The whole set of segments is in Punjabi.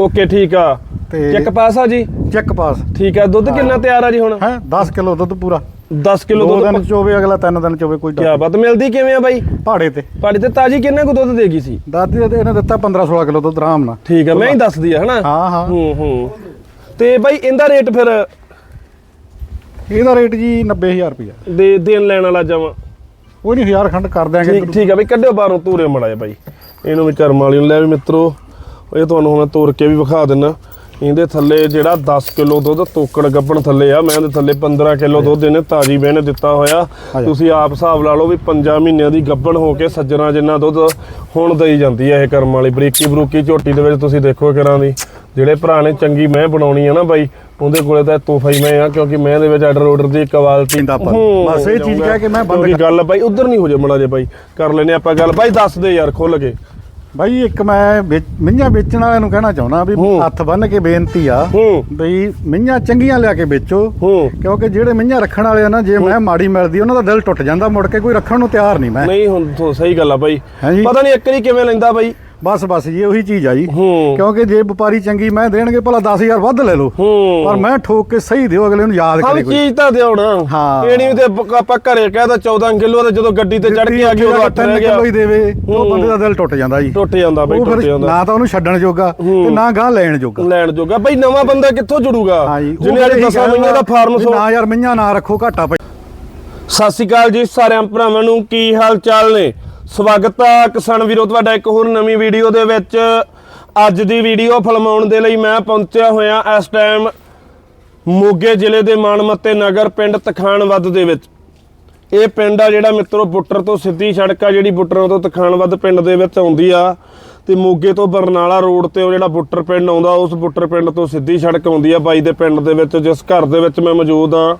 ਓਕੇ ਠੀਕ ਆ। ਤੇ- ਚੈੱਕ ਪਾਸ ਆ ਜੀ? Check pass. ਠੀਕ ਆ ਦੁੱਧ ਕਿੰਨਾ ਤਿਆਰ ਆ ਜੀ ਹੁਣ? ਹੈ 10 ਕਿਲੋ ਦੁੱਧ ਪੂਰਾ। 10 ਕਿਲੋ ਦੁੱਧ ਦਿਨ ਚੋਵੇ ਅਗਲਾ ਤਿੰਨ ਦਿਨ ਚੋਵੇ ਕੋਈ ਕੀ ਬਾਤ ਮਿਲਦੀ ਕਿਵੇਂ ਆ ਬਾਈ? ਪਹਾੜੇ ਤੇ। ਪਾੜੀ ਤੇ ਤਾਜੀ ਕਿੰਨਾ ਕੁ ਦੁੱਧ ਦੇਗੀ ਸੀ? ਦਾਦੀ ਦੇ ਇਹਨੇ ਦਿੱਤਾ 15 16 ਕਿਲੋ ਦੁੱਧ ਆਰਾਮ ਨਾਲ। ਠੀਕ ਆ ਮੈਂ ਹੀ ਦੱਸਦੀ ਆ ਹਨਾ? ਹਾਂ ਹਾਂ। ਹੂੰ ਹੂੰ। ਤੇ ਬਾਈ ਇਹਦਾ ਰੇਟ ਫਿਰ? ਇਹਦਾ ਰੇਟ ਜੀ 90000 ਰੁਪਇਆ। ਦੇ ਦੇਣ ਲੈਣ ਵਾਲਾ ਜਮਾ ਕੋਈ ਨਹੀਂ 1000 ਖੰਡ ਕਰ ਦਿਆਂਗੇ ਠੀਕ ਆ ਬਈ ਕੱਢਿਓ ਬਾਹਰੋਂ ਤੂਰੇ ਮੜਾਏ ਬਾਈ। ਇਹਨੂੰ ਵੀ ਕਰਮ ਵਾਲੀ ਨੂੰ ਲੈ ਵੀ ਮਿੱਤਰੋ। ਇਹ ਤੁਹਾਨੂੰ ਹੁਣ ਤੋੜ ਕੇ ਵੀ ਵਿਖਾ ਦਿੰਨਾ। ਇਹਦੇ ਥੱਲੇ ਜਿਹੜਾ 10 ਕਿਲੋ ਦੁੱਧ ਤੋਕੜ ਗੱਬਣ ਥੱਲੇ ਆ ਮੈਂ ਇਹਦੇ ਥੱਲੇ 15 ਕਿਲੋ ਦੁੱਧ ਇਹਨੇ ਤਾਜੀ ਬਹਿਨੇ ਦਿੱਤਾ ਹੋਇਆ। ਤੁਸੀਂ ਆਪ ਹਿਸਾਬ ਲਾ ਲਓ ਵੀ 5 ਮਹੀਨਿਆਂ ਦੀ ਗੱਬਣ ਹੋ ਕੇ ਸੱਜਣਾ ਜਿੰਨਾ ਦੁੱਧ ਹੁਣ ਦਈ ਜਾਂਦੀ ਹੈ ਇਹ ਕਰਮ ਵਾਲੀ। ਬਰੀਕੀ ਬਰੂਕੀ ਝੋਟੀ ਦੇ ਵਿੱਚ ਤੁਸੀਂ ਦੇਖੋ ਕਿਰਾਂ ਦੀ। ਜਿਹੜੇ ਭਰਾ ਨੇ ਚੰਗੀ ਮੈਂ ਬਣਾਉਣੀ ਆ ਨਾ ਬਾਈ ਉਹਦੇ ਕੋਲੇ ਤਾਂ ਤੋਹਫਾ ਹੀ ਮੈਂ ਆ ਕਿਉਂਕਿ ਮੈਂ ਦੇ ਵਿੱਚ ਆਰਡਰ ਆਰਡਰ ਦੀ ਕੁਆਲਿਟੀ। ਬਸ ਇਹ ਚੀਜ਼ ਕਹਿ ਕੇ ਮੈਂ ਬੰਦ ਗੱਲ ਬਾਈ ਉਧਰ ਨਹੀਂ ਹੋ ਜਾ ਮੜਾ ਜੇ ਬਾਈ ਕਰ ਲੈਨੇ ਆਪਾਂ ਗੱਲ। ਬਾਈ ਦੱਸ ਦੇ ਯਾਰ ਖੁੱਲ ਕੇ। ਬਾਈ ਇੱਕ ਮੈਂ ਵੇਚ- ਮਈਆਂ ਵੇਚਣ ਵਾਲਿਆਂ ਨੂੰ ਕਹਿਣਾ ਚਾਹੁੰਦਾ ਵੀ ਹੂੰ। ਹੱਥ ਬੰਨ ਕੇ ਬੇਨਤੀ ਆ ਹੂੰ। ਬਈ ਮਈਆਂ ਚੰਗੀਆਂ ਲਿਆ ਕੇ ਵੇਚੋ। ਹੂੰ। ਕਿਉਂਕਿ ਜਿਹੜੇ ਮਈਆਂ ਰੱਖਣ ਵਾਲੇ ਆ ਨਾ ਜੇ ਮੈਂ ਮਾੜੀ ਮਿਲਦੀ ਉਹਨਾਂ ਦਾ ਦਿਲ ਟੁੱਟ ਜਾਂਦਾ ਮੁੜ ਕੇ ਕੋਈ ਰੱਖਣ ਨੂੰ ਤਿਆਰ ਨਹੀਂ ਮੈਂ। ਨਹੀਂ ਹੁਣ ਤੋਂ ਸਹੀ ਗੱਲ ਆ ਬਾਈ। ਹਾਂਜੀ। ਪਤਾ ਨਹੀਂ ਇੱਕ ਵਾਰੀ ਕਿਵੇਂ ਲੈਂਦਾ ਬਾਈ। ਬਸ ਬਸ ਜੀ ਉਹੀ ਚੀਜ਼ ਆ ਜੀ। ਹੂੰ। ਕਿਉਂਕਿ ਜੇ ਵਪਾਰੀ ਚੰਗੀ ਮੈਂ ਦੇਣਗੇ ਭਲਾ 10000 ਵੱਧ ਲੈ ਲਓ। ਹੂੰ। ਪਰ ਮੈਂ ਠੋਕ ਕੇ ਸਹੀ ਦਿਓ ਅਗਲੇ ਨੂੰ ਯਾਦ ਕਰੇ ਕੋਈ। ਚੀਜ਼ ਤਾਂ ਨਾ। ਹਾਂ। ਇਹ ਨਹੀਂ ਤੇ ਆਪਾਂ ਘਰੇ ਕਹਿਦਾ 14 ਕਿਲੋ ਤੇ ਜਦੋਂ ਗੱਡੀ ਤੇ ਚੜ ਕੇ ਆ ਅੱਠ ਰਹਿ ਗਿਆ। ਕਿਲੋ ਹੀ ਦੇਵੇ ਉਹ ਹੂੰ। ਬੰਦੇ ਦਾ ਦਿਲ ਟੁੱਟ ਜਾਂਦਾ ਜੀ। ਟੁੱਟ ਜਾਂਦਾ ਬਾਈ ਉਹ ਟੁੱਟ ਜਾਂਦਾ। ਨਾ ਤਾਂ ਉਹਨੂੰ ਛੱਡਣ ਜੋਗਾ। ਤੇ ਨਾ ਗਾਂ ਲੈਣ ਜੋਗਾ। ਲੈਣ ਜੋਗਾ। ਬਾਈ ਨਵਾਂ ਬੰਦਾ ਕਿੱਥੋਂ ਜੁੜੂਗਾ? ਹਾਂ ਜੀ ਉਹ ਜਿਹਨੇ ਅੱਜ ਇਹੀ ਦਸਾਂ ਮਹੀਨਿਆਂ ਦਾ ਫਾਰਮ ਸੋ ਨਾ ਯਾਰ ਮਈਆਂ ਨਾ ਰੱਖੋ ਘਾਟਾ ਪੈ ਸਤਿ ਸ਼੍ਰੀ ਅਕਾਲ ਜੀ ਸਾਰਿਆਂ ਭਰਾਵਾਂ ਨੂੰ ਕੀ ਹਾਲ ਚਾਲ ਨੇ? ਸਵਾਗਤ ਆ ਕਿਸਾਨ ਵੀਰੋ, ਤੁਹਾਡਾ ਇੱਕ ਹੋਰ ਨਵੀਂ ਵੀਡੀਓ ਦੇ ਵਿੱਚ। ਅੱਜ ਦੀ ਵੀਡੀਓ ਫਿਲਮਾਉਣ ਦੇ ਲਈ ਮੈਂ ਪਹੁੰਚਿਆ ਹੋਇਆ ਇਸ ਟਾਈਮ ਮੋਗੇ ਜ਼ਿਲ੍ਹੇ ਦੇ ਮਾਨਮੱਤੇ ਨਗਰ ਪਿੰਡ ਤਖਾਨਵੱਦ ਦੇ ਵਿੱਚ। ਇਹ ਪਿੰਡ ਆ ਜਿਹੜਾ ਮਿੱਤਰੋ, ਬੁੱਟਰ ਤੋਂ ਸਿੱਧੀ ਸੜਕ ਆ ਜਿਹੜੀ ਬੁੱਟਰਾਂ ਤੋਂ ਤਖਾਨਵੱਦ ਪਿੰਡ ਦੇ ਵਿੱਚ ਆਉਂਦੀ ਆ। ਤੇ ਮੋਗੇ ਤੋਂ ਬਰਨਾਲਾ ਰੋਡ ਤੇ ਉਹ ਜਿਹੜਾ ਬੁੱਟਰ ਪਿੰਡ ਆਉਂਦਾ, ਉਸ ਬੁੱਟਰ ਪਿੰਡ ਤੋਂ ਸਿੱਧੀ ਸੜਕ ਆਉਂਦੀ ਆ ਬਾਈ ਦੇ ਪਿੰਡ ਦੇ ਵਿੱਚ, ਜਿਸ ਘਰ ਦੇ ਵਿੱਚ ਮੈਂ ਮੌਜੂਦ ਆ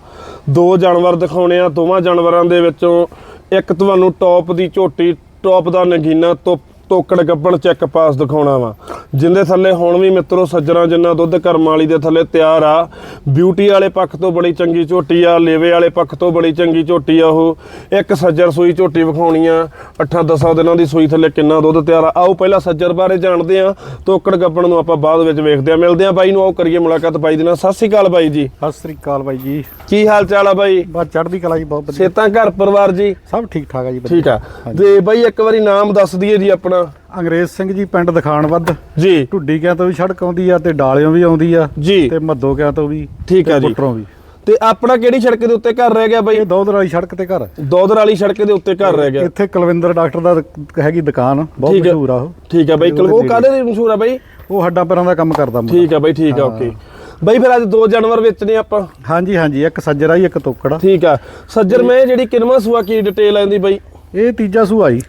ਦੋ ਜਾਨਵਰ ਦਿਖਾਉਣੇ ਆ, ਦੋਵਾਂ ਜਾਨਵਰਾਂ ਦੇ ਵਿੱਚੋਂ ਇੱਕ ਤੁਹਾਨੂੰ ਟੌਪ ਦੀ ਝੋਟੀ ਟੌਪ ਦਾ ਨਗੀਨਾ ਤੋਂ ਤੋਕੜ ਗੱਬਣ ਚੈੱਕ ਪਾਸ ਦਿਖਾਉਣਾ ਵਾ। ਜਿੰਦੇ ਥੱਲੇ ਹੁਣ ਵੀ ਮਿੱਤਰੋ ਸੱਜਣਾ ਜਿੰਨਾ ਦੁੱਧ ਕਰਮ ਵਾਲੀ ਦੇ ਥੱਲੇ ਤਿਆਰ ਆ। ਬਿਊਟੀ ਵਾਲੇ ਪੱਖ ਤੋਂ ਬੜੀ ਚੰਗੀ ਝੋਟੀ ਆ ਲੇਵੇ ਵਾਲੇ ਪੱਖ ਤੋਂ ਬੜੀ ਚੰਗੀ ਝੋਟੀ ਆ ਉਹ। ਇੱਕ ਸੱਜਰ ਸੂਈ ਝੋਟੀ ਵਿਖਾਉਣੀ ਆ 8-10 ਦਿਨਾਂ ਦੀ ਸੂਈ ਥੱਲੇ ਕਿੰਨਾ ਦੁੱਧ ਤਿਆਰ ਆ। ਆਓ ਪਹਿਲਾਂ ਸੱਜਰ ਬਾਰੇ ਜਾਣਦੇ ਆ ਤੋਕੜ ਗੱਬਣ ਨੂੰ ਆਪਾਂ ਬਾਅਦ ਵਿੱਚ ਵੇਖਦੇ ਆ ਮਿਲਦੇ ਆ ਬਾਈ ਨੂੰ ਆਓ ਕਰੀਏ ਮੁਲਾਕਾਤ ਬਾਈ ਦੇ ਨਾਲ। ਸਤਿ ਸ਼੍ਰੀ ਅਕਾਲ ਬਾਈ ਜੀ। ਸਤਿ ਸ੍ਰੀ ਅਕਾਲ ਬਾਈ ਜੀ। ਕੀ ਹਾਲ ਚਾਲ ਆ ਬਾਈ? ਬਸ ਚੜ੍ਹਦੀ ਕਲਾ ਜੀ ਬਹੁਤ ਵਧੀਆ। ਸੇਤਾਂ ਘਰ ਪਰਿਵਾਰ ਜੀ? ਸਭ ਠੀਕ ਠਾਕ ਆ ਜੀ। ਠੀਕ ਆ। ਤੇ ਬਾਈ ਇੱਕ ਵਾਰੀ ਨਾਮ ਦੱਸ ਦਈਏ ਜੀ ਆਪਣਾ। ਅੰਗਰੇਜ਼ ਸਿੰਘ ਜੀ ਪਿੰਡ ਦਿਖਾਣ ਵੱਧ। ਜੀ। ਢੁੱਡੀ ਕਿਆਂ ਤੋਂ ਵੀ ਸੜਕ ਆਉਂਦੀ ਆ ਤੇ ਡਾਲਿਓਂ ਵੀ ਆਉਂਦੀ ਆ ਜੀ। ਤੇ ਮੱਦੋ ਕਿਆਂ ਤੋਂ ਵੀ ਠੀਕ ਆ ਜੀ। ਬੁੱਟਰੋਂ ਵੀ। ਤੇ ਆਪਣਾ ਕਿਹੜੀ ਸੜਕ ਦੇ ਉੱਤੇ ਘਰ ਰਹਿ ਗਿਆ ਬਾਈ? ਇਹ ਦੌਦਰ ਵਾਲੀ ਸੜਕ ਤੇ ਘਰ। ਦੋਦਰ ਵਾਲੀ ਸੜਕ ਦੇ ਉੱਤੇ ਘਰ ਰਹਿ ਗਿਆ। ਇੱਥੇ ਕੁਲਵਿੰਦਰ ਡਾਕਟਰ ਦਾ ਹੈਗੀ ਦੁਕਾਨ ਬਹੁਤ। ਮਸ਼ਹੂਰ ਆ ਉਹ। ਠੀਕ ਆ ਬਾਈ ਉਹ ਕਾਹਦੇ ਦੀ ਮਸ਼ਹੂਰ ਆ ਬਾਈ? ਉਹ ਹੱਡਾਂ ਪੈਰਾਂ ਦਾ ਕੰਮ ਕਰਦਾ ਮੁੰਡਾ। ਠੀਕ ਆ ਬਾਈ ਠੀਕ ਆ ਓਕੇ। ਬਾਈ ਫਿਰ ਅੱਜ ਦੋ ਜਾਨਵਰ ਵੇਚਣੇ ਆਪਾਂ। ਹਾਂਜੀ ਹਾਂਜੀ ਇੱਕ ਸੱਜਰ ਆ ਜੀ ਇੱਕ ਤੋਕੜ ਠੀਕ ਆ। ਸੱਜਰ ਮੈਂ ਜਿਹੜੀ ਕਿਨਵਾ ਸੂਆ ਕੀ ਡਿਟੇਲ ਆਂਦੀ ਬਾਈ? ਇਹ ਤੀਜਾ ਸੂਆ ਜੀ।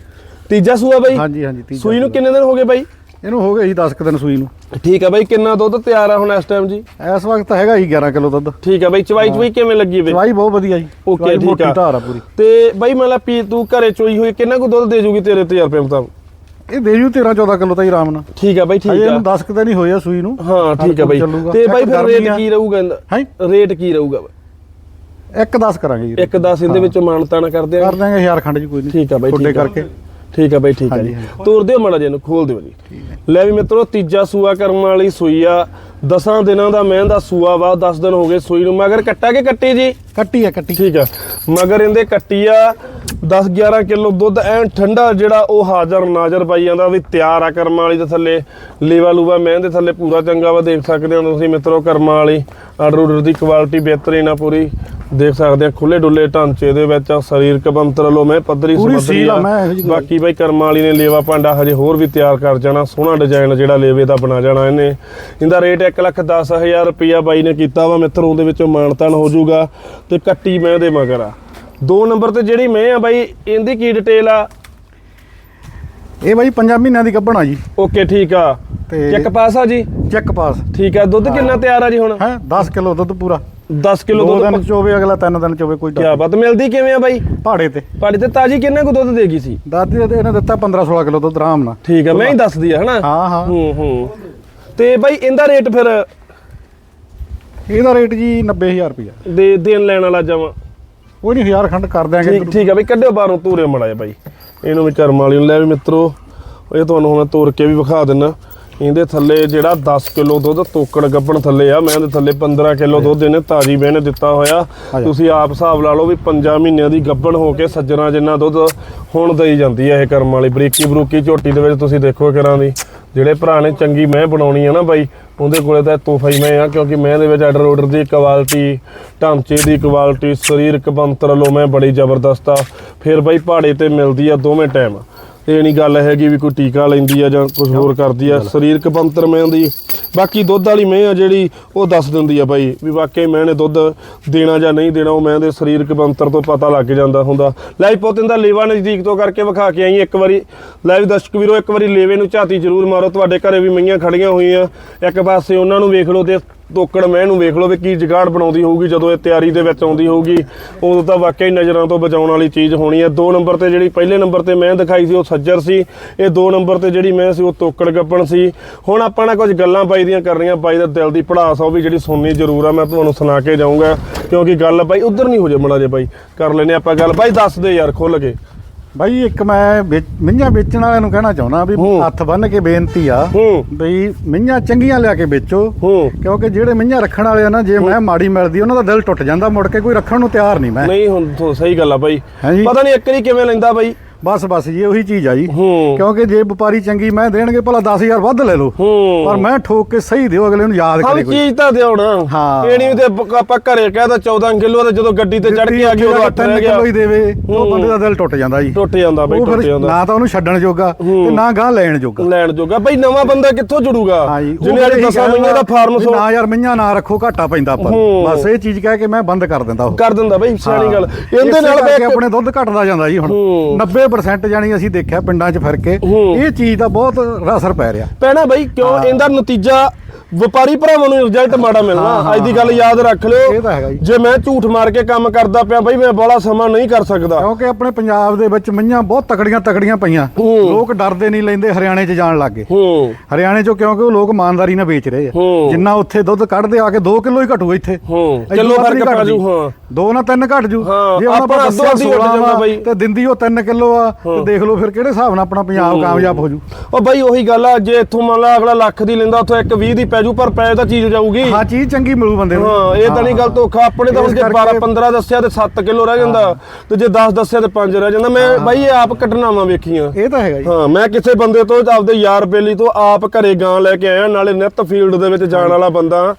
ਤੀਜਾ ਸੂਆ ਬਾਈ? ਹਾਂਜੀ ਹਾਂਜੀ ਤੀਜਾ ਸੂਈ ਨੂੰ ਕਿੰਨੇ ਦਿਨ ਹੋ ਗਏ ਬਾਈ? ਇਹਨੂੰ ਹੋ ਗਏ ਜੀ 10 ਕੁ ਦਿਨ ਸੂਈ ਨੂੰ। ਠੀਕ ਆ ਬਾਈ ਕਿੰਨਾ ਦੁੱਧ ਤਿਆਰ ਆ ਹੁਣ ਇਸ ਟਾਈਮ ਜੀ? ਇਸ ਵਕਤ ਹੈਗਾ ਜੀ 11 ਕਿਲੋ ਦੁੱਧ। ਠੀਕ ਆ ਬਾਈ ਚਵਾਈ ਚਵਾਈ ਕਿਵੇਂ ਲੱਗੀ ਬਈ? ਚਵਾਈ ਬਹੁਤ ਵਧੀਆ ਜੀ। ਓਕੇ ਠੀਕ ਆ। ਧਾਰ ਆ ਪੂਰੀ। ਤੇ ਬਾਈ ਮੰਨ ਲਾ ਪੀ ਤੂੰ ਘਰੇ ਚੋਈ ਹੋਈ ਕਿੰਨਾ ਕੁ ਦੁੱਧ ਦੇ ਜੂਗੀ ਤੇਰੇ ਤੇ ਰੁਪਏ ਮੁਤਾਬਕ ਇਹ ਦੇ ਜੂ 13 14 ਕਿਲੋ ਤਾਂ ਹੀ ਆਰਾਮ ਨਾਲ। ਠੀਕ ਆ ਬਾਈ ਠੀਕ ਆ। ਇਹਨੂੰ 10 ਕੁ ਦਿਨ ਹੀ ਹੋਏ ਆ ਸੂਈ ਨੂੰ। ਹਾਂ ਠੀਕ ਆ ਬਾਈ। ਤੇ ਬਾਈ ਫਿਰ ਰੇਟ। ਕੀ ਰਹੂਗਾ ਇਹਦਾ? ਹੈ? ਰੇਟ ਕੀ ਰਹੂਗਾ? ਇੱਕ 10 ਕਰਾਂਗੇ ਜੀ। ਇੱਕ 10 ਇਹਦੇ ਵਿੱਚੋਂ ਮਾਨਤਾ ਨਾ ਕਰਦੇ ਆ ਕਰ ਦਾਂਗੇ ਹਜ਼ਾਰ ਖੰਡ ਜੀ ਕੋਈ ਨਹੀਂ ਠੀਕ ਆ ਬਾਈ ਠੀਕ ਆ। ਕਰਕੇ। ਠੀਕ ਆ ਬਾਈ ਠੀਕ ਆ ਜੀ। ਤੋਰ ਦਿਓ ਮੜਾ ਜੀ ਇਹਨੂੰ ਖੋਲ ਦਿਓ ਜੀ। ਲੈ ਵੀ ਮਿੱਤਰੋ ਤੀਜਾ ਸੂਆ ਕਰਮ ਵਾਲੀ ਸੂਈ ਆ। ਦਸਾਂ ਦਿਨਾਂ ਦਾ ਮੈਂ ਦਾ ਸੂਆ ਵਾ 10 ਦਿਨ ਹੋ ਗਏ ਸੂਈ ਨੂੰ। ਮਗਰ ਕੱਟਾ ਕੇ ਕੱਟੀ ਜੀ? ਕੱਟੀ ਆ ਕੱਟੀ। ਠੀਕ ਆ। ਮਗਰ ਇਹਦੇ ਕੱਟੀ ਆ 10 11 ਕਿਲੋ ਦੁੱਧ ਐਨ ਠੰਡਾ ਜਿਹੜਾ ਉਹ ਹਾਜ਼ਰ ਨਾਜ਼ਰ ਪਾਈ ਜਾਂਦਾ ਵੀ ਤਿਆਰ ਆ ਕਰਮਾਂ ਵਾਲੀ ਦੇ ਥੱਲੇ। ਲੇਵਾ ਲੂਵਾ ਮੈਂ ਦੇ ਥੱਲੇ ਪੂਰਾ ਚੰਗਾ ਵਾ ਦੇਖ ਸਕਦੇ ਹੋ ਤੁਸੀਂ ਮਿੱਤਰੋ ਕਰਮਾਂ ਵਾਲੀ। ਆਰਡਰ ਉਡਰ ਦੀ ਕੁਆਲਿਟੀ ਬਿਹਤਰੀਨ ਆ ਪੂਰੀ। ਦੇਖ ਸਕਦੇ ਆ ਖੁੱਲੇ ਡੁੱਲੇ ਢਾਂਚੇ ਦੇ ਵਿੱਚ ਆ ਸਰੀਰਕ ਬੰਤਰ ਲੋ ਮੈਂ ਪੱਧਰੀ ਸਮੱਧਰੀ ਆ, ਬਾਕੀ ਬਾਈ ਕਰਮਾਂ ਵਾਲੀ ਨੇ ਲੇਵਾ ਭਾਂਡਾ ਹਜੇ ਹੋਰ ਵੀ ਤਿਆਰ ਕਰ ਜਾਣਾ ਸੋਹਣਾ ਡਿਜ਼ਾਈਨ ਜਿਹੜਾ ਲੇਵੇ ਦਾ ਬਣਾ ਜਾਣਾ ਇਹਨੇ। ਇਹਦਾ ਰੇਟ 1 ਲੱਖ 10000 ਰੁਪਿਆ ਬਾਈ ਨੇ ਕੀਤਾ ਵਾ ਮਿੱਤਰੋਂ ਦੇ ਵਿੱਚੋਂ ਮਾਨਤਾਨ ਹੋ ਜਾਊਗਾ ਤੇ ਕੱਟੀ ਮੈਂ ਦੇ ਮਗਰ ਆ। ਦੋ ਨੰਬਰ ਤੇ ਜਿਹੜੀ ਮੈਂ ਆ ਬਾਈ ਇਹਦੀ ਕੀ ਡਿਟੇਲ ਆ? ਇਹ ਬਾਈ 5 ਮਹੀਨਿਆਂ ਦੀ ਗੱਭਣਾ ਜੀ। ਓਕੇ ਠੀਕ ਆ। ਤੇ- ਚੈੱਕ ਪਾਸ ਆ ਜੀ? Check pass. ਠੀਕ ਆ ਦੁੱਧ ਕਿੰਨਾ ਤਿਆਰ ਆ ਜੀ ਹੁਣ? ਹੈ 10 ਕਿਲੋ ਦੁੱਧ ਪੂਰਾ। 10 ਕਿਲੋ ਦੋ ਦੁੱਧ ਦਿਨ ਚੋਵੇ ਅਗਲਾ ਤਿੰਨ ਦਿਨ ਚੋਵੇ ਕੋਈ ਕੀ ਬਾਤ ਮਿਲਦੀ ਕਿਵੇਂ ਆ ਬਾਈ? ਪਹਾੜੇ ਤੇ। ਪਾੜੀ ਤੇ ਤਾਜੀ ਕਿੰਨਾ ਕੁ ਦੁੱਧ ਦੇਗੀ ਸੀ? ਦਾਦੀ ਇਹਨੇ ਦਿੱਤਾ 15 16 ਕਿਲੋ ਦੁੱਧ ਆਰਾਮ ਨਾਲ। ਠੀਕ ਆ ਮੈਂ ਹੀ ਦੱਸਦੀ ਆ ਹਨਾ? ਹਾਂ ਹਾਂ। ਹੂੰ ਹੂੰ। ਤੇ ਬਾਈ ਇਹਦਾ ਰੇਟ ਫਿਰ? ਇਹਦਾ ਰੇਟ ਜੀ 90000 ਰੁਪਇਆ। ਦੇ ਦੇਣ ਲੈਣ ਵਾਲਾ ਜਮਾ ਕੋਈ ਨਹੀਂ ਹਜ਼ਾਰ ਖੰਡ ਕਰ ਦਿਆਂਗੇ ਠੀਕ ਠੀਕ ਆ ਬਈ ਕੱਢਿਓ ਬਾਹਰੋਂ ਤੂਰੇ ਮੜਾਏ ਬਾਈ। ਇਹਨੂੰ ਵੀ ਵਾਲੀ ਨੂੰ ਲੈ ਵੀ ਮਿੱਤਰੋ। ਇਹ ਤੁਹਾਨੂੰ ਹੁਣ ਤੋੜ ਕੇ ਵੀ ਵਿਖਾ ਦਿੰਨਾ। ਇਹਦੇ ਥੱਲੇ ਜਿਹੜਾ 10 ਕਿਲੋ ਦੁੱਧ ਤੋਕੜ ਗੱਪਣ ਥੱਲੇ ਆ। ਮੈਂ ਦੇ ਥੱਲੇ 15 ਕਿਲੋ ਦੁੱਧ ਇਹਨੇ ਤਾਜੀ ਬਹਿਨੇ ਦਿੱਤਾ ਹੋਇਆ। ਤੁਸੀਂ ਆਪ ਹਿਸਾਬ ਲਾ ਲਓ ਵੀ 5 ਮਹੀਨਿਆਂ ਦੀ ਗੱਬਣ ਹੋ ਕੇ ਸੱਜਣਾ ਜਿੰਨਾ ਦੁੱਧ ਹੁਣ ਦਈ ਜਾਂਦੀ ਹੈ ਇਹ ਕਰਮ ਵਾਲੀ। ਬਰੀਕੀ ਬਰੂਕੀ ਝੋਟੀ ਦੇ ਵਿੱਚ ਤੁਸੀਂ ਦੇਖੋ ਕਿਰਾਂ ਦੀ। ਜਿਹੜੇ ਭਰਾ ਨੇ ਚੰਗੀ ਮੈਂ ਬਣਾਉਣੀ ਹੈ ਨਾ ਬਾਈ, ਉਹਦੇ ਕੋਲੇ ਤਾਂ ਤੋਹਫਾ ਹੀ ਮੈਂ ਆ, ਕਿਉਂਕਿ ਮੈਂ ਦੇ ਵਿੱਚ ਆਰਡਰ ਆਰਡਰ ਦੀ ਕੁਆਲਿਟੀ ਢਾਂਚੇ ਦੀ ਕੁਆਲਿਟੀ ਸਰੀਰਕ ਬੰਤਰ ਲੋ ਮੈਂ ਬੜੀ ਜ਼ਬਰਦਸਤ ਆ। ਫਿਰ ਬਾਈ ਪਹਾੜੇ ਤੇ ਮਿਲਦੀ ਆ ਦੋਵੇਂ ਟਾਈਮ ਇਹ ਨਹੀਂ ਗੱਲ ਹੈਗੀ ਵੀ ਕੋਈ ਟੀਕਾ ਲੈਂਦੀ ਆ ਜਾਂ ਕੁਝ ਹੋਰ ਕਰਦੀ ਆ ਸਰੀਰਕ ਬੰਤਰ ਮੈਂ ਦੀ। ਬਾਕੀ ਦੁੱਧ ਵਾਲੀ ਮੈਂ ਆ ਜਿਹੜੀ ਉਹ ਦੱਸ ਦਿੰਦੀ ਆ ਬਾਈ ਵੀ ਵਾਕਈ ਮੈਂ ਨੇ ਦੁੱਧ ਦੇਣਾ ਜਾਂ ਨਹੀਂ ਦੇਣਾ ਉਹ ਮੈਂ ਦੇ ਸਰੀਰਕ ਬੰਤਰ ਤੋਂ ਪਤਾ ਲੱਗ ਜਾਂਦਾ ਹੁੰਦਾ। ਲੈ ਪੋਤਿੰ ਦਾ ਲੇਵਾ ਨਜ਼ਦੀਕ ਤੋਂ ਕਰਕੇ ਵਿਖਾ ਕੇ ਆਈ ਇੱਕ ਵਾਰੀ। ਲੈ ਵੀ ਦਰਸ਼ਕ ਵੀਰੋ ਇੱਕ ਵਾਰੀ ਲੇਵੇ ਨੂੰ ਝਾਤੀ ਜ਼ਰੂਰ ਮਾਰੋ। ਤੁਹਾਡੇ ਘਰੇ ਵੀ ਮਈਆਂ ਖੜੀਆਂ ਹੋਈਆਂ। ਇੱਕ ਪਾਸੇ ਉਹਨਾਂ ਨੂੰ ਵੇਖ ਲਓ ਤੇ ਤੋਕੜ ਮੈਂ ਨੂੰ ਵੇਖ ਲਓ ਵੀ ਕੀ ਜਗਾੜ ਬਣਾਉਂਦੀ ਹੋਊਗੀ, ਜਦੋਂ ਇਹ ਤਿਆਰੀ ਦੇ ਵਿੱਚ ਆਉਂਦੀ ਹੋਊਗੀ, ਉਦੋਂ ਤਾਂ ਵਾਕਈ ਨਜ਼ਰਾਂ ਤੋਂ ਬਚਾਉਣ ਵਾਲੀ ਚੀਜ਼ ਹੋਣੀ ਹੈ। ਦੋ ਨੰਬਰ ਤੇ ਜਿਹੜੀ ਪਹਿਲੇ ਨੰਬਰ ਤੇ ਮੈਂ ਦਿਖਾਈ ਸੀ, ਉਹ ਸੱਜਰ ਸੀ। ਇਹ ਦੋ ਨੰਬਰ ਤੇ ਜਿਹੜੀ ਮੈਂ ਸੀ, ਉਹ ਤੋਕੜ ਗੱਪਣ ਸੀ। ਹੁਣ ਆਪਾਂ ਨਾ ਕੁਝ ਗੱਲਾਂ ਬਾਈ ਦੀਆਂ ਕਰਨੀਆਂ, ਬਾਈ ਦਾ ਦਿਲ ਦੀ ਪੜਾਸ ਆ, ਉਹ ਵੀ ਜਿਹੜੀ ਸੁਣਨੀ ਜ਼ਰੂਰ ਆ। ਮੈਂ ਤੁਹਾਨੂੰ ਸੁਣਾ ਕੇ ਜਾਊਂਗਾ, ਕਿਉਂਕਿ ਗੱਲ ਬਾਈ ਉਧਰ ਨਹੀਂ ਹੋ ਜੇ ਮੜਾ ਜੇ ਬਾਈ। ਕਰ ਲੈਨੇ ਆਪਾਂ ਗੱਲ। ਬਾਈ ਦੱਸ ਦੇ ਯਾਰ ਖੁੱਲ ਕੇ। ਬਾਈ ਇੱਕ ਮੈਂ ਵੇਚ- ਮਈਆਂ ਵੇਚਣ ਵਾਲਿਆਂ ਨੂੰ ਕਹਿਣਾ ਚਾਹੁੰਦਾ ਵੀ ਹੂੰ। ਹੱਥ ਬੰਨ ਕੇ ਬੇਨਤੀ ਆ ਹੂੰ। ਬਈ ਮਈਆਂ ਚੰਗੀਆਂ ਲਿਆ ਕੇ ਵੇਚੋ। ਹੂੰ। ਕਿਉਂਕਿ ਜਿਹੜੇ ਮਈਆਂ ਰੱਖਣ ਵਾਲੇ ਆ ਨਾ ਜੇ ਮੈਂ ਮਾੜੀ ਮਿਲਦੀ ਉਹਨਾਂ ਦਾ ਦਿਲ ਟੁੱਟ ਜਾਂਦਾ ਮੁੜ ਕੇ ਕੋਈ ਰੱਖਣ ਨੂੰ ਤਿਆਰ ਨਹੀਂ ਮੈਂ। ਨਹੀਂ ਹੁਣ ਤੋਂ ਸਹੀ ਗੱਲ ਆ ਬਾਈ। ਹਾਂਜੀ। ਪਤਾ ਨਹੀਂ ਇੱਕ ਵਾਰੀ ਕਿਵੇਂ ਲੈਂਦਾ ਬਾਈ। ਬਸ ਬਸ ਜੀ ਉਹੀ ਚੀਜ਼ ਆ ਜੀ। ਕਿਉਂਕਿ ਜੇ ਵਪਾਰੀ ਚੰਗੀ ਮੈਂ ਦੇਣਗੇ ਭਲਾ 10000 ਵੱਧ ਲੈ ਲਓ। ਪਰ ਮੈਂ ਠੋਕ ਕੇ ਸਹੀ ਦਿਓ ਅਗਲੇ ਨੂੰ ਯਾਦ ਕਰੇ ਕੋਈ। ਚੀਜ਼ ਤਾਂ ਦਿਓ ਨਾ। ਹਾਂ। ਇਹ ਨਹੀਂ ਤੇ ਆਪਾਂ ਘਰੇ ਕਹਿਦਾ 14 ਕਿਲੋ ਤੇ ਜਦੋਂ ਗੱਡੀ ਤੇ ਚੜ ਕੇ ਆ ਗਈ ਉਦੋਂ ਅੱਠ ਰਹਿ ਗਿਆ। ਕਿਲੋ ਹੀ ਦੇਵੇ ਉਹ। ਬੰਦੇ ਦਾ ਦਿਲ ਟੁੱਟ ਜਾਂਦਾ ਜੀ। ਟੁੱਟ ਜਾਂਦਾ ਬਈ ਉਹ ਟੁੱਟ ਜਾਂਦਾ। ਨਾ ਤਾਂ ਉਹਨੂੰ ਛੱਡਣ ਜੋਗਾ ਤੇ ਨਾ ਗਾਂ ਲੈਣ ਜੋਗਾ। ਲੈਣ ਜੋਗਾ। ਬਈ ਨਵਾਂ ਬੰਦਾ ਕਿੱਥੋਂ ਜੁੜੂਗਾ? ਉਹ ਜਿਹਨੇ ਇਹੀ ਦਸਾਂ ਮਹੀਨੇ ਦਾ ਫਾਰਮ ਸੋ ਨਾ ਯਾਰ ਮਈਆਂ ਨਾ ਰੱਖੋ ਘਾਟਾ ਪੈਂਦਾ ਆਪਾਂ। ਬਸ ਇਹ ਚੀਜ਼ ਕਹਿ ਕੇ ਮੈਂ ਬੰਦ ਕਰ ਦਿੰਦਾ ਉਹ। ਕਰ ਦਿੰਦਾ ਬਈ ਸਿਆਣੀ ਗੱਲ। ਇਹਦੇ ਨਾਲ ਬਈ ਆਪਣੇ ਦੁੱਧ ਘਟਦਾ ਜਾਂਦਾ ਜੀ ਹੁਣ। ਹੂੰ। 90% ਜਾਨੀ ਅਸੀਂ ਦੇਖਿਆ ਪਿੰਡਾਂ 'ਚ ਫਿਰ ਕੇ। ਇਹ ਚੀਜ਼ ਦਾ ਬਹੁਤ ਅਸਰ ਪੈ ਰਿਹਾ ਪੈਣਾ ਬਈ ਕਿਉਂ। ਇਹਦਾ ਨਤੀਜਾ ਵਪਾਰੀ ਭਰਾਵਾਂ ਨੂੰ ਰਿਜ਼ਲਟ ਮਾੜਾ ਮਿਲਣਾ। ਅੱਜ ਦੀ ਗੱਲ ਯਾਦ ਰੱਖ ਲਿਓ। ਜੀ। ਮੈਂ ਝੂਠ ਮਾਰ ਕੇ ਕੰਮ ਕਰਦਾ ਪਿਆ ਬਈ ਮੈਂ ਬੜਾ ਸਮਾਂ ਨਹੀਂ ਕਰ ਸਕਦਾ। ਕਿਉਂਕਿ ਆਪਣੇ ਪੰਜਾਬ ਦੇ ਵਿੱਚ ਮਈਆਂ ਬਹੁਤ ਤਕੜੀਆਂ ਤਕੜੀਆਂ ਪਈਆਂ। ਲੋਕ ਡਰਦੇ ਨਹੀਂ ਲੈਂਦੇ ਹਰਿਆਣੇ 'ਚ ਜਾਣ ਲੱਗੇ ਹਰਿਆਣੇ 'ਚੋਂ ਕਿਉਂਕਿ ਉਹ ਲੋਕ ਇਮਾਨਦਾਰੀ ਨਾਲ ਵੇਚ ਰਹੇ ਆ। ਜਿੰਨਾ ਉੱਥੇ ਦੁੱਧ ਕੱਢਦੇ ਆ ਕੇ 2 ਕਿਲੋ ਹੀ ਘਟੂ ਇੱਥੇ। ਕਿਲੋ ਫ਼ਰਕ ਪਾ। ਜੂ ਹਾਂ। ਦੋ ਨਾ ਤਿੰਨ ਘਟ ਜੂ। ਜੇ ਹੁਣ ਆਪਾਂ ਅੱਧੋ ਦੱਸਿਆ ਅੱਧੀ ਉੱਡ 16 ਜਾਂਦਾ ਬਈ। ਤੇ ਦਿੰਦੀ ਉਹ 3 ਕਿਲੋ ਆ ਤੇ ਦੇਖ ਲਓ ਫਿਰ ਕਿਹੜੇ ਹਿਸਾਬ ਨਾਲ ਆਪਣਾ ਪੰਜਾਬ ਕਾਮਯਾਬ ਹੋ ਜੂ। ਉਹ ਬਈ ਉਹੀ ਗੱਲ ਆ ਜੇ ਇੱਥੋਂ ਮੰਨ ਲਾ ਅਗਲਾ ਲੱਖ ਦੀ ਲੈਂਦਾ ਉੱਥੋਂ ਇੱਕ 20 ਦੀ ਪੈ ਜੂ ਪਰ ਪੈ ਤਾਂ ਚੀਜ਼ ਜਾਊਗੀ। ਹਾਂ ਚੀਜ਼ ਚੰਗੀ ਮਿਲੂ ਬੰਦੇ ਨੂੰ। ਹਾਂ ਇਹ ਤਾਂ ਨਹੀਂ ਗੱਲ ਧੋਖਾ ਆਪਣੇ ਤਾਂ ਹੁਣ ਇਸ ਜੇ 12 ਕਰਕੇ- 15 ਦੱਸਿਆ ਤੇ 7 ਕਿਲੋ ਰਹਿ ਜਾਂਦਾ। ਤੇ ਜੇ 10 ਦੱਸਿਆ ਤੇ 5 ਰਹਿ ਜਾਂਦਾ। ਮੈਂ ਬਾਈ ਇਹ ਆਪ ਘਟਨਾਵਾਂ ਵੇਖੀਆਂ। ਇਹ ਤਾਂ ਹੈਗਾ ਜੀ। ਹਾਂ ਮੈਂ ਕਿਸੇ ਬੰਦੇ ਤੋਂ ਆਪਦੇ ਯਾਰ ਬੇਲੀ ਤੋਂ ਆਪ ਘਰੇ ਗਾਂ ਲੈ ਕੇ ਆਇਆ ਨਾਲੇ ਨਿੱਤ ਫੀਲਡ ਦੇ ਵਿੱਚ ਜਾਣ ਵਾਲਾ ਬੰਦਾ।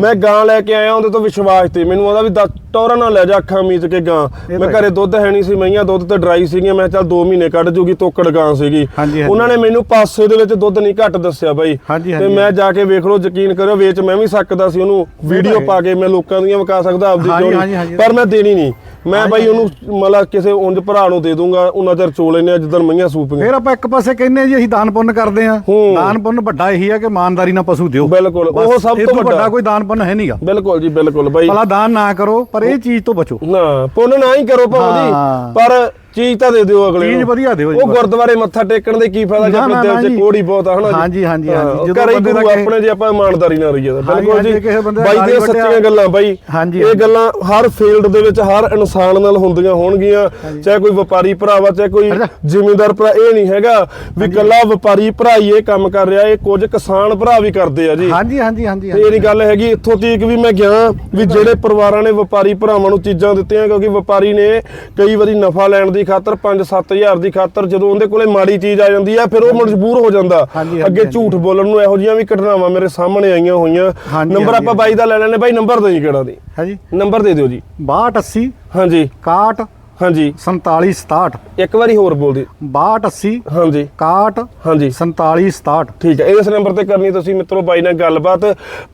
ਮੈਂ ਗਾਂ ਲੈ ਕੇ ਆਇਆ ਉਹਦੇ ਤੋਂ ਵਿਸ਼ਵਾਸ ਤੇ। ਮੈਨੂੰ ਉਹਦਾ ਵੀ ਟੋਰਾ ਨਾ ਲੈ ਜਾ ਅੱਖਾਂ ਮੀਚ ਕੇ ਗਾਂ। ਮੈਂ ਘਰੇ ਦੁੱਧ ਹੈ ਨਹੀਂ ਸੀ ਮਈਆਂ ਦੁੱਧ ਤੇ ਡਰਾਈ ਸੀਗੀਆਂ ਮੈਂ ਚੱਲ 2 ਮਹੀਨੇ ਕੱਢ ਜੂਗੀ ਤੋਕੜ ਗਾਂ ਸੀਗੀ। ਉਹਨਾਂ ਨੇ ਮੈਨੂੰ ਪਾਸੇ ਦੇ ਵਿੱਚ ਦੁੱਧ ਨਹੀਂ ਘੱਟ ਦੱਸਿਆ ਬਾਈ। ਤੇ। ਮੈਂ ਜਾ ਕੇ ਵੇਖ ਲਓ ਯਕੀਨ ਕਰਿਓ ਵੇਚ ਮੈਂ ਵੀ ਸਕਦਾ ਸੀ ਉਹਨੂੰ ਵੀਡੀਓ ਪਾ ਕੇ ਮੈਂ ਲੋਕਾਂ ਦੀਆਂ ਵਿਕਾ ਸਕਦਾ ਆਪਦੀ ਜੋੜੀ। ਪਰ ਮੈਂ ਦੇਣੀ ਨਹੀਂ। ਮੈਂ ਬਾਈ ਉਹਨੂੰ ਮਤਲਬ ਕਿਸੇ ਉਂਝ ਭਰਾ ਨੂੰ ਦੇ ਦੂੰਗਾ ਉਹਨਾਂ ਚਿਰ ਚੋ ਲੈਨੇ ਆ ਜਿੱਦਣ ਮਈਆਂ ਸੂਪੀਆਂ। ਫਿਰ ਆਪਾਂ ਇੱਕ ਪਾਸੇ ਕਹਿੰਦੇ ਆ ਜੀ ਅਸੀਂ ਦਾਨ ਪੁੰਨ ਕਰਦੇ ਆ। ਦਾਨ ਪੁੰਨ ਵੱਡਾ ਇਹੀ ਆ ਕਿ ਇਮਾਨਦਾਰੀ ਨਾਲ ਪਸ਼ੂ ਦਿਓ। ਬਿਲਕੁਲ, ਉਹ ਸਭ ਤੋਂ ਵੱਡਾ। ਵੱਡਾ ਕੋਈ ਦਾਨ ਪੁੰਨ ਹੈ ਨਹੀਂਗਾ ਬਿਲਕੁਲ ਜੀ ਬਿਲਕੁਲ ਬਾਈ। ਭਲਾ ਦਾਨ ਨਾ ਕਰੋ ਪਰ ਇਹ ਚੀਜ਼ ਤੋਂ ਬਚੋ ਨਾ ਪੁੰਨ ਨਾ ਹੀ ਕਰੋ ਹਾਂ। ਦੀ ਪਰ ਚੀਜ਼ ਤਾਂ ਦੇ ਦਿਓ ਅਗਲੇ ਚੀਜ਼। ਵਧੀਆ ਦਿਓ ਜੀ ਉਹ। ਗੁਰਦੁਆਰੇ ਮੱਥਾ ਟੇਕਣ ਦੇ ਕੀ ਫਾਇਦਾ ਜੇ ਆਪਣੇ ਦਿਲ 'ਚ। ਕੋੜੀ ਬਹੁਤ ਆ ਹਨਾ ਜੀ ਹਾਂਜੀ, ਹਾਂਜੀ, ਹਾਂਜੀ। ਜਦੋਂ ਬੰਦੇ ਦਾ ਆਪਣੇ ਜੇ ਆਪਾਂ ਇਮਾਨਦਾਰੀ ਨਾਲ ਰਹੀਏ ਤਾਂ ਬਿਲਕੁਲ ਜੀ ਬਾਈ ਦੀਆਂ ਸੱਚੀਆਂ। ਗੱਲਾਂ ਬਾਈ ਇਹ। ਗੱਲਾਂ ਹਰ ਫੀਲਡ ਦੇ ਵਿੱਚ ਹਰ ਇਨਸਾਨ ਨਾਲ ਹੁੰਦੀਆਂ ਹੋਣਗੀਆਂ ਚਾਹੇ ਕੋਈ ਵਪਾਰੀ ਭਰਾ ਵਾ ਚਾਹੇ ਕੋਈ। ਜ਼ਿਮੀਂਦਾਰ ਭਰਾ ਇਹ ਨਹੀਂ ਹੈਗਾ ਵੀ ਕੱਲਾ ਵਪਾਰੀ ਭਰਾ ਹੀ ਇਹ ਕੰਮ ਕਰ ਰਿਹਾ ਇਹ ਕੁਝ ਕਿਸਾਨ ਭਰਾ ਵੀ ਕਰਦੇ ਆ ਜੀ ਹਾਂਜੀ ਹਾਂਜੀ ਹਾਂਜੀ ਤੇ ਇਹ ਨਹੀਂ ਗੱਲ ਹੈਗੀ ਇੱਥੋਂ ਤੀਕ ਵੀ ਮੈਂ ਗਿਆ ਵੀ ਜਿਹੜੇ ਪਰਿਵਾਰਾਂ ਨੇ ਵਪਾਰੀ ਭਰਾਵਾਂ ਨੂੰ ਚੀਜ਼ਾਂ ਦਿੱਤੀਆਂ ਕਿਉਂਕਿ ਵਪਾਰੀ ਨੇ ਕਈ ਵਾਰੀ ਨਫਾ ਲੈਣ ਦੀ ਖਾਤਰ 5-7000 ਦੀ ਖਾਤਰ ਜਦੋਂ ਉਹਦੇ ਕੋਲੇ ਮਾੜੀ ਚੀਜ਼ ਆ ਜਾਂਦੀ ਆ ਫਿਰ ਉਹ ਮਜਬੂਰ ਹੋ ਜਾਂਦਾ। ਅੱਗੇ ਝੂਠ ਬੋਲਣ ਨੂੰ ਇਹੋ ਜਿਹੀਆਂ ਵੀ ਘਟਨਾਵਾਂ ਮੇਰੇ ਸਾਹਮਣੇ ਆਈਆਂ ਹੋਈਆਂ। ਨੰਬਰ। ਆਪਾਂ ਬਾਈ ਦਾ ਲੈ ਲੈਣੇ ਬਾਈ ਨੰਬਰ ਦੇ ਜੀ ਕਿਹੜਾ ਦੀ। ਹਾਂਜੀ ਨੰਬਰ ਦੇ ਦਿਓ ਜੀ। 62 80 ਹਾਂਜੀ। 61 ਹਾਂਜੀ। 47 67 ਇੱਕ ਵਾਰੀ ਹੋਰ ਬੋਲ ਦਿਓ। 62 80 ਹਾਂਜੀ। 61 ਹਾਂਜੀ। 47 67 ਠੀਕ ਹੈ ਇਸ ਨੰਬਰ ਤੇ ਕਰਨੀ ਤੁਸੀਂ ਮਿੱਤਰੋ ਬਾਈ ਨਾਲ ਗੱਲਬਾਤ।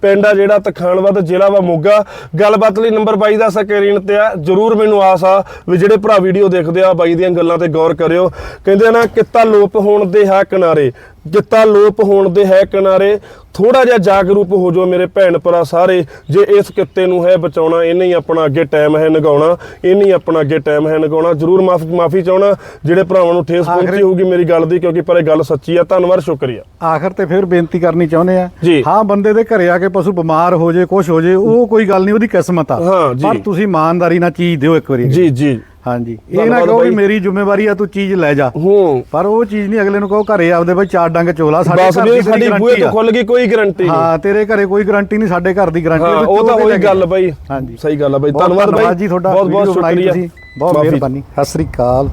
ਪਿੰਡ ਆ ਜਿਹੜਾ ਤਖਾਨਵਦ ਜ਼ਿਲ੍ਹਾ ਵਾ ਮੋਗਾ। ਗੱਲਬਾਤ ਲਈ ਨੰਬਰ ਬਾਈ ਦਾ ਸਕਰੀਨ ਤੇ ਆ। ਜਰੂਰ ਮੈਨੂੰ ਆਸ ਆ ਵੀ ਜਿਹੜੇ ਭਰਾ ਵੀਡੀਓ ਦੇਖਦੇ ਆ ਬਾਈ ਦੀਆਂ ਗੱਲਾਂ ਤੇ ਗੌਰ ਕਰਿਓ। ਕਹਿੰਦੇ ਆ ਨਾ ਕਿੱਤਾ ਲੋਪ ਹੋਣ ਦੇ ਹੈ ਕਿਨਾਰੇ ਕਿੱਤਾ ਲੋਪ ਹੋਣ ਦੇ ਹੈ ਕਿਨਾਰੇ। ਥੋੜਾ ਜਿਹਾ ਜਾਗਰੂਕ ਹੋ ਜਾਓ ਮੇਰੇ ਭੈਣ ਭਰਾ ਸਾਰੇ। ਜੇ ਇਸ ਕਿੱਤੇ ਨੂੰ ਹੈ ਬਚਾਉਣਾ ਇਹਨੇ ਹੀ ਆਪਣਾ ਅੱਗੇ ਟਾਈਮ ਹੈ ਨਗਾਉਣਾ ਇਹਨੇ ਹੀ ਆਪਣਾ ਅੱਗੇ ਟਾਈਮ ਹੈ ਨਗਾਉਣਾ। ਜਰੂਰ ਮਾਫੀ ਮਾਫੀ ਚਾਹਣਾ ਜਿਹੜੇ ਭਰਾਵਾਂ ਨੂੰ ਠੇਸ ਪਹੁੰਚੀ ਹੋਊਗੀ ਮੇਰੀ ਗੱਲ ਦੀ ਕਿਉਂਕਿ ਪਰ ਇਹ ਗੱਲ ਸੱਚੀ ਆ। ਧੰਨਵਾਦ ਸ਼ੁਕਰੀਆ। ਆਖਰ ਤੇ ਫਿਰ ਬੇਨਤੀ ਕਰਨੀ ਚਾਹੁੰਦੇ ਆ। ਹਾਂ ਬੰਦੇ ਦੇ ਘਰੇ ਆ ਕੇ ਪਸ਼ੂ ਬਿਮਾਰ ਹੋ ਜੇ ਕੁਝ ਹੋ ਜੇ ਉਹ ਕੋਈ ਗੱਲ ਨਹੀਂ ਉਹਦੀ ਕਿਸਮਤ ਆ। ਪਰ ਤੁਸੀਂ ਇਮਾਨਦਾਰੀ ਨਾਲ ਚੀਜ਼ ਦਿਓ ਇੱਕ ਵਾਰੀ। ਜੀ ਜੀ। ਹਾਂਜੀ। ਇਹ ਨਾ ਕਹੋ ਵੀ। ਮੇਰੀ ਜ਼ਿੰਮੇਵਾਰੀ ਆ ਤੂੰ ਚੀਜ਼ ਲੈ ਜਾ। ਹੂੰ। ਪਰ ਉਹ ਚੀਜ਼ ਨਹੀਂ ਅਗਲੇ ਨੂੰ ਕਹੋ ਘਰੇ ਆਪਦੇ ਬਈ ਚਾਰ ਡੰਗ ਚੋਲਾ ਸਾਡੇ ਘਰ ਦੀ ਸਾਡੀ ਬੂਹੇ ਤੋਂ। ਖੁੱਲ ਗਈ ਕੋਈ ਗਾਰੰਟੀ ਨਹੀਂ। ਹਾਂ ਤੇਰੇ ਘਰੇ ਕੋਈ ਗਾਰੰਟੀ ਨਹੀਂ ਸਾਡੇ ਘਰ ਦੀ ਗਾਰੰਟੀ ਹਾਂ ਉਹ ਤਾਂ ਹੋਈ ਗੱਲ ਬਾਈ। ਹਾਂਜੀ। ਸਹੀ ਗੱਲ ਆ ਬਾਈ। ਬਹੁਤ ਧੰਨਵਾਦ ਬਾਈ। ਬਹੁਤ ਬਹੁਤ ਸ਼ੁਕਰੀਆ। ਬਹੁਤ ਮਾਫ਼ੀ। ਮਿਹਰਬਾਨੀ। ਸਤਿ ਸ੍ਰੀ ਅਕਾਲ।